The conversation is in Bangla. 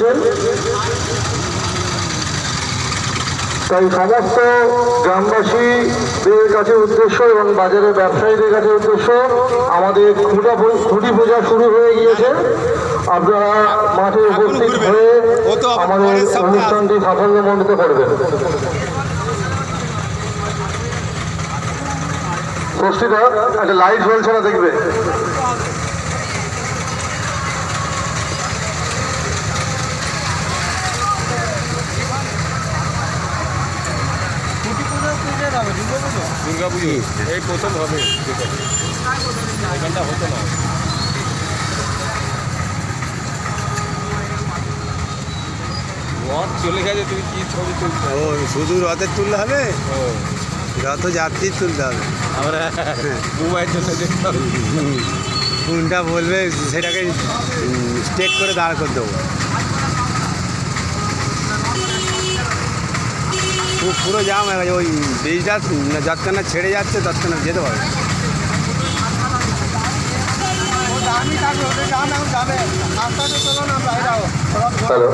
হচ্ছে তাই সমস্ত গ্রামবাসীদের কাছে উদ্দেশ্য এবং বাজারের ব্যবসায়ীদের কাছে উদ্দেশ্য আমাদের খুঁটা খুঁটি পূজা শুরু হয়ে গিয়েছে। আপনারা মাঠে উপস্থিত হয়ে আমাদের অনুষ্ঠানটি সাফল্যমণ্ডিত করবেন। ষষ্ঠীটা একটা লাইট জ্বলছে না দেখবে? দুর্গা পুজো এই প্রথম হবে এখানটা হতো না। রথ চলে গেছে তুমি কি ছবি তুলছো? ও শুধু রথের তুললে হবে? ও। রথ যাত্রীর তুলতে হবে। আমরা মোবাইল জন্য দেখতে হবে কোনটা বলবে সেটাকে স্টেট করে দাঁড় করে দেবো। পুরো জাম হয়ে গেছে। ওই ব্রিজটা যতক্ষণ ছেড়ে যাচ্ছে ততক্ষণ যেতে পারবে। হ্যালো।